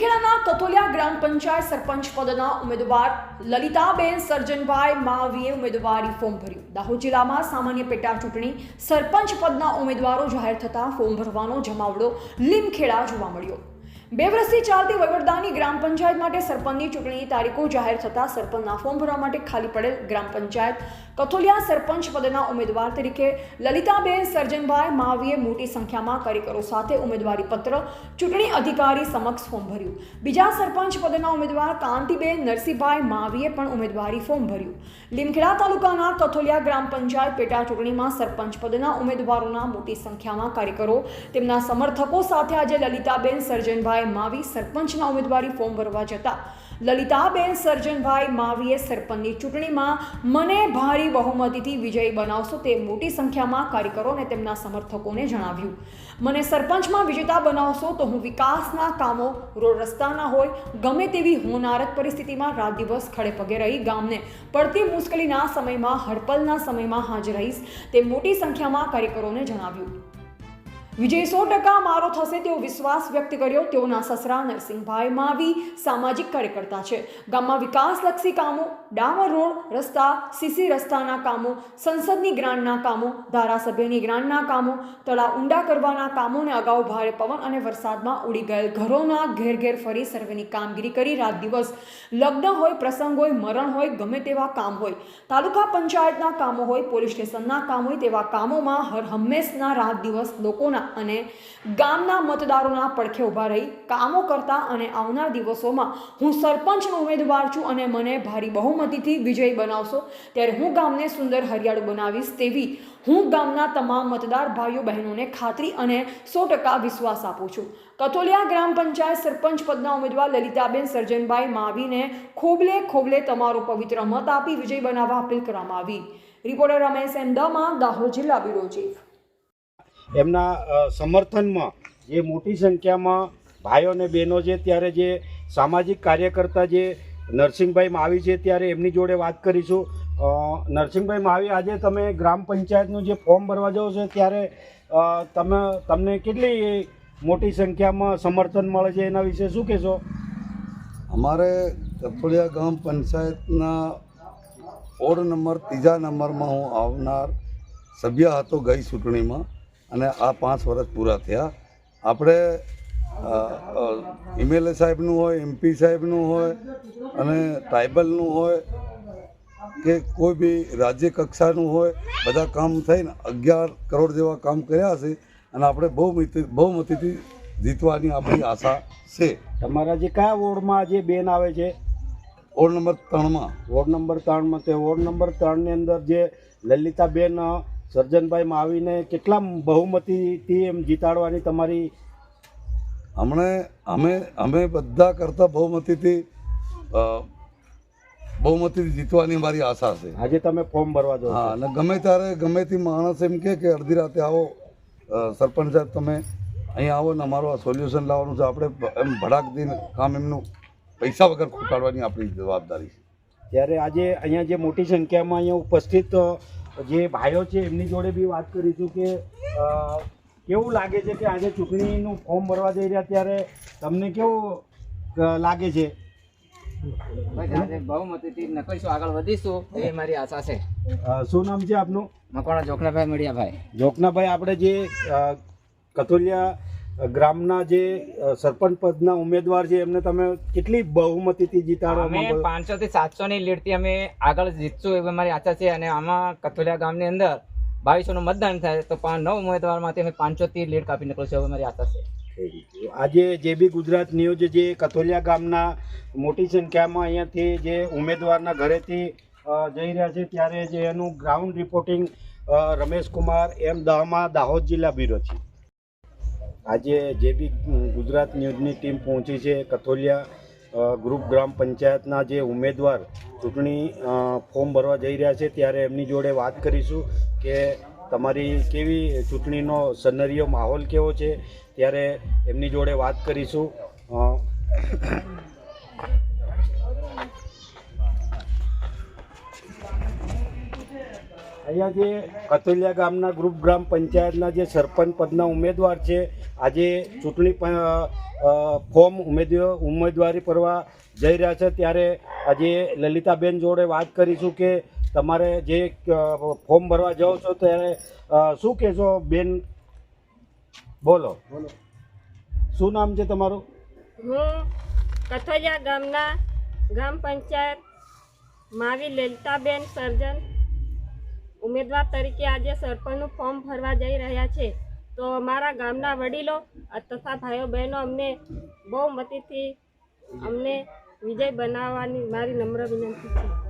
લીમખેડાના કતોલિયા ગ્રામ પંચાયત સરપંચ પદના ઉમેદવાર લલિતાબેન સર્જનભાઈ માવીએ ઉમેદવારી ફોર્મ ભર્યું. દાહોદ જિલ્લામાં સામાન્ય પેટા ચૂંટણી સરપંચ પદના ઉમેદવારો જાહેર થતાં ફોર્મ ભરવાનો જમાવડો લીમખેડા જોવા મળ્યો. બે વર્ષથી ચાલતી વહીવટદારની ગ્રામ પંચાયત માટે સરપંચની ચૂંટણીની તારીખો જાહેર થતાં સરપંચના ફોર્મ ભરવા માટે ખાલી પડેલ ગ્રામ પંચાયત. કથોલિયા સરપંચ પદના ઉમેદવાર તરીકે લલિતાબેન સર્જનભાઈ માવીએ મોટી સંખ્યામાં કાર્યકરો સાથે ઉમેદવારી પત્ર, ચૂંટણી અધિકારી સમક્ષ ફોર્મ ભર્યું. બીજા સરપંચ પદના ઉમેદવાર કાંતિબેન નરસિંહભાઈ માવીએ પણ ઉમેદવારી ફોર્મ ભર્યું. લીમખેડા તાલુકાના કથોલિયા ગ્રામ પંચાયત પેટા ચૂંટણીમાં સરપંચ પદના ઉમેદવારોના મોટી સંખ્યામાં કાર્યકરો તેમના સમર્થકો સાથે આજે લલિતાબેન સર્જનભાઈ માવી સરપંચના ઉમેદવારી ફોર્મ ભરવા જતા. લલિતાબેન સર્જનભાઈ માવીએ સરપંચની ચૂંટણીમાં મને ભારી બહુમતીથી વિજયી બનાવશો તે મોટી સંખ્યામાં કાર્યકરો અને તેમના સમર્થકોને જણાવ્યું. મને સરપંચમાં વિજેતા બનાવશો તો હું વિકાસના કામો રોડ રસ્તાના હોય, ગમે તેવી હોનારત પરિસ્થિતિમાં રાત દિવસ ખડે પગે રહી ગામને. પડતી મુશ્કેલીના સમયમાં, હડપલના સમયમાં હાજર રહીશ. તે મોટી સંખ્યામાં કાર્યકરોને જણાવ્યું. વિજય સો ટકા મારો થશે તેવો વિશ્વાસ વ્યક્ત કર્યો. તેઓના સસરા નરસિંહભાઈ માવી સામાજિક કાર્યકર્તા છે. ગામમાં વિકાસલક્ષી કામો, ડામર રોડ રસ્તા, સીસી રસ્તાના કામો, સંસદની ગ્રાન્ટના કામો, ધારાસભ્યની ગ્રાન્ટના કામો તળાવ ઊંડા કરવાના કામોને અગાઉ ભારે પવન અને વરસાદમાં ઉડી ગયેલ ઘરોના ઘેર ઘેર ફરી સર્વેની કામગીરી કરી રાત દિવસ. લગ્ન હોય, પ્રસંગ હોય, મરણ હોય, ગમે તેવા કામ હોય, તાલુકા પંચાયતના કામો હોય, પોલીસ સ્ટેશનના કામ હોય, તેવા કામોમાં હર હંમેશના રાત દિવસ લોકોના અને ગામના મતદારોના પડખે ઊભા રહી કામો કરતા અને આવનાર દિવસોમાં હું સરપંચનો ઉમેદવાર છું અને મને ભારી બહુમતીથી વિજયી બનાવશો. ત્યારે હું ગામને સુંદર હરિયાળું બનાવીશ તેવી હું ગામના તમામ મતદાર ભાઈઓ બહેનોને ખાતરી અને સો ટકા વિશ્વાસ આપું છું. કથોલિયા ગ્રામ પંચાયત સરપંચ પદના ઉમેદવાર લલિતાબેન સર્જનભાઈ માવીને ખોબલે ખોબલે તમારો પવિત્ર મત આપી વિજય બનાવવા અપીલ કરવામાં આવી. રિપોર્ટર રમેશ એમ દમા દાહોદ જિલ્લા બ્યુરો ચીફ. એમના સમર્થનમાં જે મોટી સંખ્યામાં ભાઈઓ અને બહેનો છે, ત્યારે જે સામાજિક કાર્યકર્તા જે નરસિંહભાઈ માવી છે, ત્યારે એમની જોડે વાત કરીશું. નરસિંહભાઈ માવી, આજે તમે ગ્રામ પંચાયતનું જે ફોર્મ ભરવા જાઓ છો, ત્યારે તમે, તમને કેટલી મોટી સંખ્યામાં સમર્થન મળે છે? એના વિશે શું કહેશો? અમારે કપડિયા ગામ પંચાયતના વોર્ડ નંબર, ત્રીજા નંબરમાં હું આવનાર સભ્ય હતો ગઈ ચૂંટણીમાં. અને આ પાંચ વર્ષ પૂરા થયા. આપણે એમએલએ સાહેબનું હોય એમપી સાહેબનું હોય અને ટ્રાઇબલનું હોય કે કોઈ બી રાજ્ય કક્ષાનું હોય બધા કામ થઈને અગિયાર કરોડ જેવા કામ કર્યા છે અને આપણે બહુમતી બહુમતીથી જીતવાની આપણી આશા છે. તમારા જે કયા વોર્ડમાં જે બેન આવે છે? વોર્ડ નંબર ત્રણમાં. વોર્ડ નંબર ત્રણમાં. તે વોર્ડ નંબર ત્રણની અંદર જે લલિતાબેન સર્જનભાઈ માવીને કેટલા બહુમતીથી એમ જીતાડવાની તમારી હમણે અમે અમે બધા કરતાં બહુમતીથી બહુમતીથી જીતવાની મારી આશા છે. આજે તમે ફોર્મ ભરવા જાઓ હા અને ગમે ત્યારે ગમે તે માણસ એમ કે અડધી રાતે આવો સરપંચ સાહેબ તમે અહીં આવો ને અમારું આ સોલ્યુશન લાવવાનું છે. આપણે એમ ભડાક દઈને કામ એમનું પૈસા વગર ખૂટાડવાની આપણી જવાબદારી છે. ત્યારે આજે અહીંયા જે મોટી સંખ્યામાં અહીંયા ઉપસ્થિત જે ભાઈઓ છે એમની જોડે બી વાત કરીશું કે કેવું લાગે છે કે આજે ચૂંટણીનું ફોર્મ ભરવા જઈ રહ્યા ત્યારે તમને કેવું લાગે છે? બહુમતીથી નકળીશું આગળ વધીશું એ મારી આશા છે. શું નામ છે આપનું? મકવાણા જોખનાભાઈ મળ્યાભાઈ જોખનાભાઈ આપણે જે કથોલિયા ગ્રામના જે સરપંચ પદના ઉમેદવાર છે એમને તમે કેટલી બહુમતીથી જીતાડો અમે? પાંચસો થી સાતસો ની લીડથી અમે આગળ જીતશું એવી મારી આશા છે અને આમાં કથોલિયા ગામની અંદર બાવીસો નું મતદાન થાય તો નવ ઉમેદવારમાંથી અમે પાંચસો થી લીડ કાપી નીકળશું એવી મારી આશા છે. આજે જે બી ગુજરાત ન્યૂઝ જે કથોલિયા ગામના મોટી સંખ્યામાં અહીંયાથી જે ઉમેદવારના ઘરેથી જઈ રહ્યા છે ત્યારે જે એનું ground reporting Ramesh Kumar M દહમાં Dahod જિલ્લા બ્યુરો છે. આજે જે બી ગુજરાત ન્યૂઝની ટીમ પહોંચી છે, કથોલિયા ગ્રુપ ગ્રામ પંચાયતના જે ઉમેદવાર ચૂંટણી ફોર્મ ભરવા જઈ રહ્યા છે, ત્યારે એમની જોડે વાત કરીશું કે તમારી કેવી ચૂંટણીનો સનરીયો માહોલ કેવો છે, ત્યારે એમની જોડે વાત કરીશું. અહીંયા જે કતોલિયા ગામના ગ્રુપ ગ્રામ પંચાયતના જે સરપંચ પદના ઉમેદવાર છે આજે ચૂંટણી ફોર્મ ઉમેદવાર ઉમેદવારી ભરવા જઈ રહ્યા છે. ત્યારે આજે લલિતાબેન જોડે વાત કરીશું કે તમારે જે ફોર્મ ભરવા જાઓ છો ત્યારે શું કહેશો બેન? બોલો. શું નામ છે તમારું? હું કથોજા ગામના ગ્રામ પંચાયત માવી લલિતાબેન સર્જન ઉમેદવાર તરીકે આજે સરપંચનું ફોર્મ ભરવા જઈ રહ્યા છે. તો અમારા ગામના વડીલો તથા ભાઈઓ બહેનો અમને બહુ મતીથી અમને વિજય બનાવવાની મારી નમ્ર વિનંતી છે.